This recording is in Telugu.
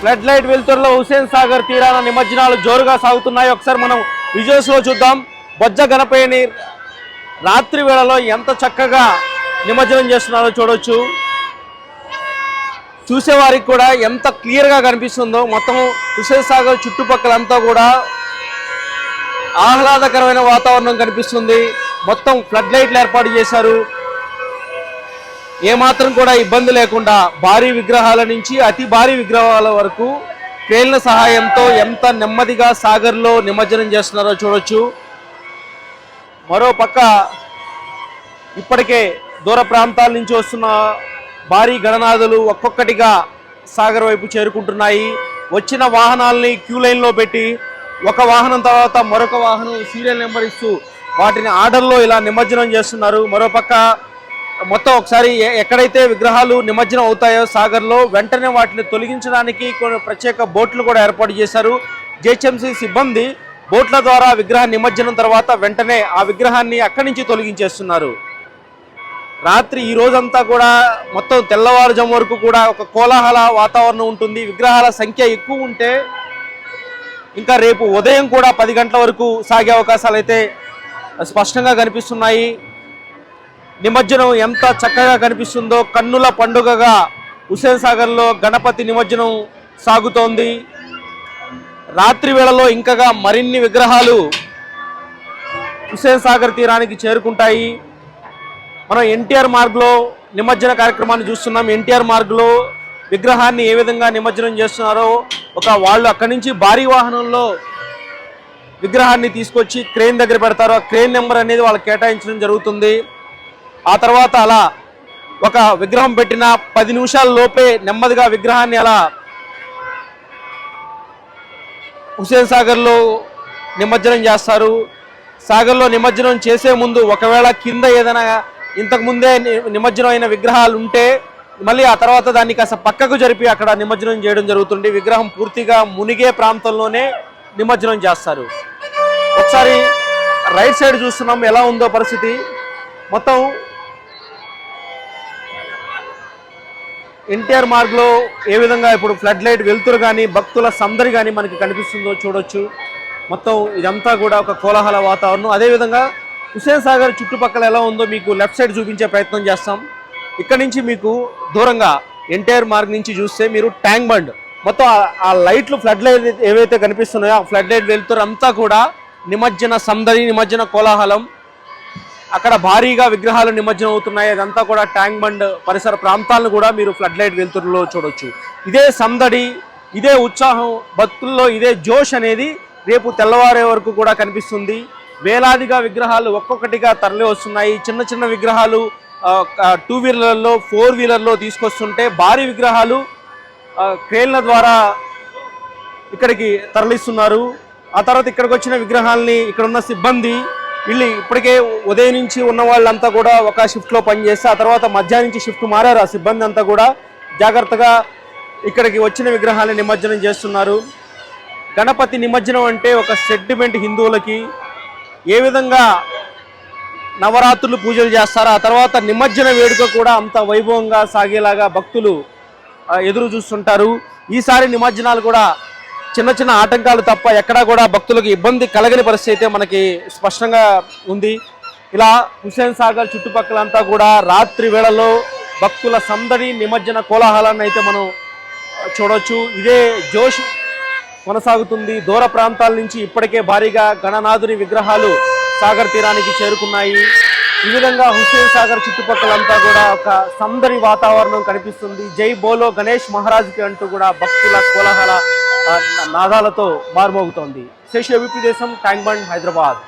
ఫ్లడ్ లైట్ వెలుతురులో హుసేన్ సాగర్ తీరాన నిమజ్జనాలు జోరుగా సాగుతున్నాయి. ఒకసారి మనం విజువల్స్లో చూద్దాం. బొజ్జ గణపయ్యని రాత్రి వేళలో ఎంత చక్కగా నిమజ్జనం చేస్తున్నారో చూడొచ్చు. చూసేవారికి కూడా ఎంత క్లియర్గా కనిపిస్తుందో. మొత్తం హుసేన్ సాగర్ చుట్టుపక్కలంతా కూడా ఆహ్లాదకరమైన వాతావరణం కనిపిస్తుంది. మొత్తం ఫ్లడ్ లైట్లు ఏర్పాటు చేశారు. ఏమాత్రం కూడా ఇబ్బంది లేకుండా భారీ విగ్రహాల నుంచి అతి భారీ విగ్రహాల వరకు క్రేన్ల సహాయంతో ఎంత నెమ్మదిగా సాగర్లో నిమజ్జనం చేస్తున్నారో చూడొచ్చు. మరోపక్క ఇప్పటికే దూర ప్రాంతాల నుంచి వస్తున్న భారీ గణనాథులు ఒక్కొక్కటిగా సాగర్ వైపు చేరుకుంటున్నాయి. వచ్చిన వాహనాల్ని క్యూ లైన్లో పెట్టి ఒక వాహనం తర్వాత మరొక వాహనం సీరియల్ నెంబర్ ఇస్తూ వాటిని ఆర్డర్లో ఇలా నిమజ్జనం చేస్తున్నారు. మరోపక్క మొత్తం ఒకసారి ఎక్కడైతే విగ్రహాలు నిమజ్జనం అవుతాయో సాగర్లో వెంటనే వాటిని తొలగించడానికి కొన్ని ప్రత్యేక బోట్లు కూడా ఏర్పాటు చేశారు. జిహెచ్ఎంసీ సిబ్బంది బోట్ల ద్వారా విగ్రహ నిమజ్జనం తర్వాత వెంటనే ఆ విగ్రహాన్ని అక్కడి నుంచి తొలగించేస్తున్నారు. రాత్రి ఈ రోజంతా కూడా మొత్తం తెల్లవారుజాము వరకు కూడా ఒక కోలాహల వాతావరణం ఉంటుంది. విగ్రహాల సంఖ్య ఎక్కువ ఉంటే ఇంకా రేపు ఉదయం కూడా పది గంటల వరకు సాగే అవకాశాలు అయితే స్పష్టంగా కనిపిస్తున్నాయి. నిమజ్జనం ఎంత చక్కగా కనిపిస్తుందో కన్నుల పండుగగా హుసేన్ సాగర్లో గణపతి నిమజ్జనం సాగుతోంది. రాత్రి వేళలో ఇంకగా మరిన్ని విగ్రహాలు హుసేన్ సాగర్ తీరానికి చేరుకుంటాయి. మనం ఎన్టీఆర్ మార్గ్లో నిమజ్జన కార్యక్రమాన్ని చూస్తున్నాం. ఎన్టీఆర్ మార్గ్లో విగ్రహాన్ని ఏ విధంగా నిమజ్జనం చేస్తున్నారో ఒక వాళ్ళు అక్కడి నుంచి భారీ వాహనంలో విగ్రహాన్ని తీసుకొచ్చి క్రేన్ దగ్గర పెడతారు. ఆ క్రేన్ నెంబర్ అనేది వాళ్ళకి కేటాయించడం జరుగుతుంది. ఆ తర్వాత అలా ఒక విగ్రహం పెట్టిన పది నిమిషాల లోపే నెమ్మదిగా విగ్రహాన్ని అలా హుసేన్ సాగర్లో నిమజ్జనం చేస్తారు. సాగర్లో నిమజ్జనం చేసే ముందు ఒకవేళ కింద ఏదైనా ఇంతకు ముందే నిమజ్జనం అయిన విగ్రహాలు ఉంటే మళ్ళీ ఆ తర్వాత దాన్ని కాస్త పక్కకు జరిపి అక్కడ నిమజ్జనం చేయడం జరుగుతుంది. విగ్రహం పూర్తిగా మునిగే ప్రాంతంలోనే నిమజ్జనం చేస్తారు. ఒకసారి రైట్ సైడ్ చూస్తున్నాం ఎలా ఉందో పరిస్థితి. మొత్తం ఎన్టీఆర్ మార్గ్లో ఏ విధంగా ఇప్పుడు ఫ్లడ్ లైట్ వెలుతురు కానీ భక్తుల సందడి కానీ మనకి కనిపిస్తుందో చూడొచ్చు. మొత్తం ఇదంతా కూడా ఒక కోలాహల వాతావరణం. అదేవిధంగా హుసేన్ సాగర్ చుట్టుపక్కల ఎలా ఉందో మీకు లెఫ్ట్ సైడ్ చూపించే ప్రయత్నం చేస్తాం. ఇక్కడ నుంచి మీకు దూరంగా ఎన్టీఆర్ మార్గ్ నుంచి చూస్తే మీరు ట్యాంక్ బండ్. మొత్తం ఆ- లైట్లు ఫ్లడ్ లైట్ ఏవైతే కనిపిస్తున్నాయో ఆ ఫ్లడ్ లైట్ వెళ్తారో అంతా కూడా నిమజ్జన సందడి నిమజ్జన కోలాహలం. అక్కడ భారీగా విగ్రహాలు నిమజ్జనం అవుతున్నాయి. అదంతా కూడా ట్యాంక్ బండ్ పరిసర ప్రాంతాలను కూడా మీరు ఫ్లడ్ లైట్ వెలుతురులో చూడొచ్చు. ఇదే సందడి ఇదే ఉత్సాహం భక్తుల్లో ఇదే జోష్ అనేది రేపు తెల్లవారే వరకు కూడా కనిపిస్తుంది. వేలాదిగా విగ్రహాలు ఒక్కొక్కటిగా తరలి వస్తున్నాయి. చిన్న చిన్న విగ్రహాలు టూ వీలర్లలో ఫోర్ వీలర్లో తీసుకొస్తుంటే భారీ విగ్రహాలు క్రేన్ల ద్వారా ఇక్కడికి తరలిస్తున్నారు. ఆ తర్వాత ఇక్కడికి వచ్చిన విగ్రహాల్ని ఇక్కడ ఉన్న సిబ్బంది వీళ్ళు ఇప్పటికే ఉదయం నుంచి ఉన్న వాళ్ళంతా కూడా ఒక షిఫ్ట్లో పనిచేస్తే ఆ తర్వాత మధ్యాహ్నం నుంచి షిఫ్ట్ మారారు. ఆ సిబ్బంది అంతా కూడా జాగ్రత్తగా ఇక్కడికి వచ్చిన విగ్రహాలను నిమజ్జనం చేస్తున్నారు. గణపతి నిమజ్జనం అంటే ఒక సెంటిమెంట్ హిందువులకి ఏ విధంగా నవరాత్రులు పూజలు చేస్తారో ఆ తర్వాత నిమజ్జన వేడుక కూడా అంత వైభవంగా సాగేలాగా భక్తులు ఎదురు చూస్తుంటారు. ఈసారి నిమజ్జనాలు కూడా చిన్న చిన్న ఆటంకాలు తప్ప ఎక్కడా కూడా భక్తులకు ఇబ్బంది కలగని పరిస్థితి అయితే మనకి స్పష్టంగా ఉంది. ఇలా హుసేన్ సాగర్ చుట్టుపక్కలంతా కూడా రాత్రి వేళలో భక్తుల సందడి నిమజ్జన కోలాహలాన్ని అయితే మనం చూడవచ్చు ఇదే జోష్ కొనసాగుతుంది. దూర ప్రాంతాల నుంచి ఇప్పటికే భారీగా గణనాథుని విగ్రహాలు సాగర్ తీరానికి చేరుకున్నాయి. ఈ విధంగా హుస్సేన్ సాగర్ చుట్టుపక్కలంతా కూడా ఒక సందడి వాతావరణం కనిపిస్తుంది. జై బోలో గణేష్ మహారాజ్కి అంటూ కూడా భక్తుల కోలాహల నాదాలతో మారుమోగుతోంది. శేష విపి దేశం ట్యాంక్ బండ్ హైదరాబాద్.